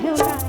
没有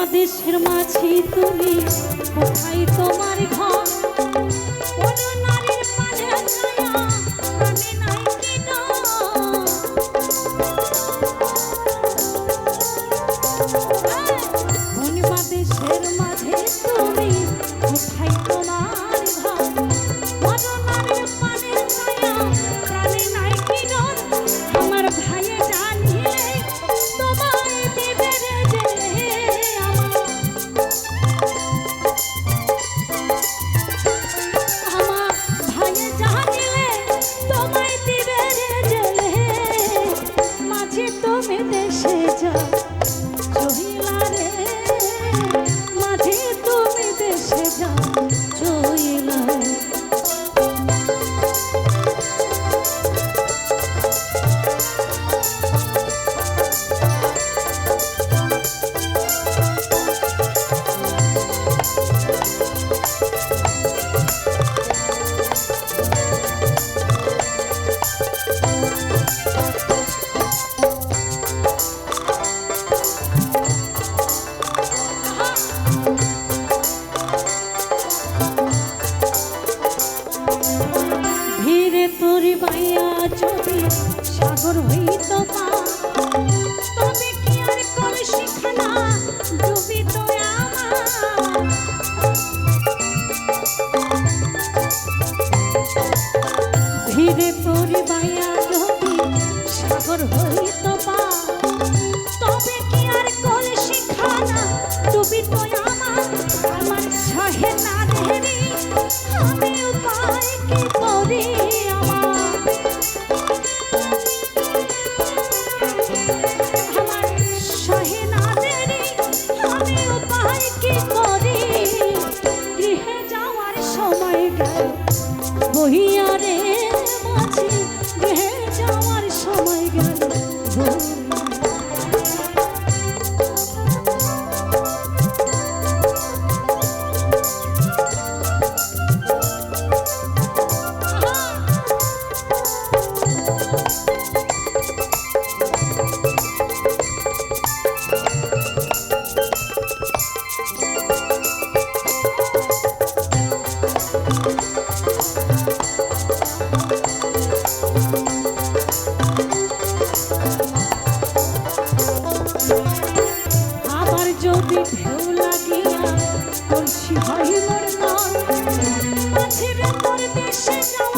বাদেশের মাঝি তুমি কোথায় তোমার ঘর? বহিয়া রে মাঝি যদি ঢেউ লাগিয়া কলসি হয় মোর মন পথের পরদেশে যাওয়া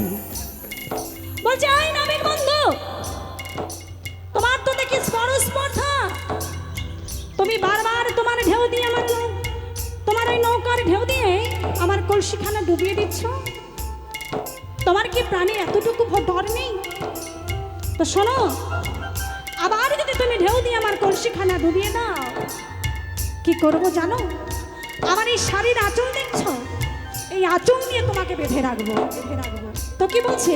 রেগে বলছে আই নবীন বন্ধু। তোমার তো দেখি বড় তুমি বারবার তোমার ঢেউ দিয়ে আমার তোমার ওই নৌকার ঢেউ দিয়ে আমার কলসিখানা ডুবিয়ে দিচ্ছ। তোমার কি প্রাণে এতটুকু ডর নেই? তো শোনো, আবার যদি তুমি ঢেউ দিয়ে আমার কলসিখানা ডুবিয়ে দাও, কি করব জানো? আমার এই শাড়ির আঁচল দেখছ? এই আঁচল নিয়ে তোমাকে বেঁধে রাখব বেঁধে রাখব। কি বলছে?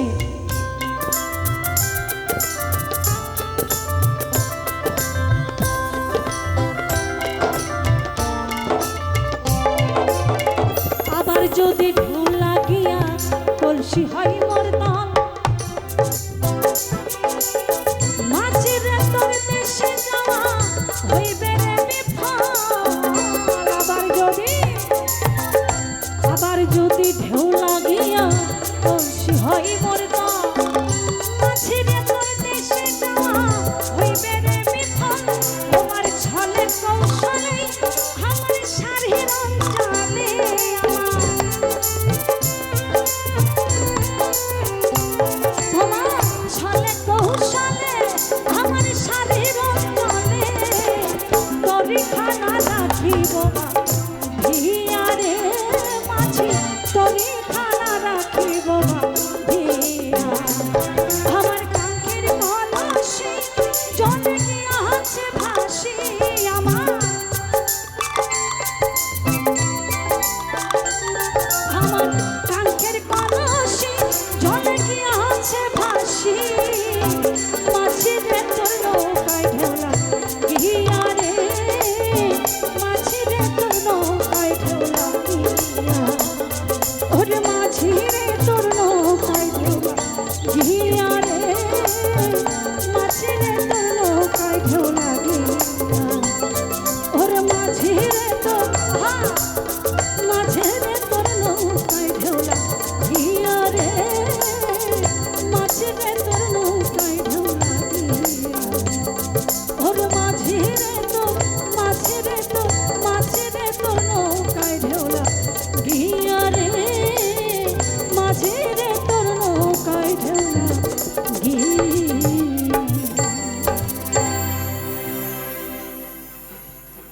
want to show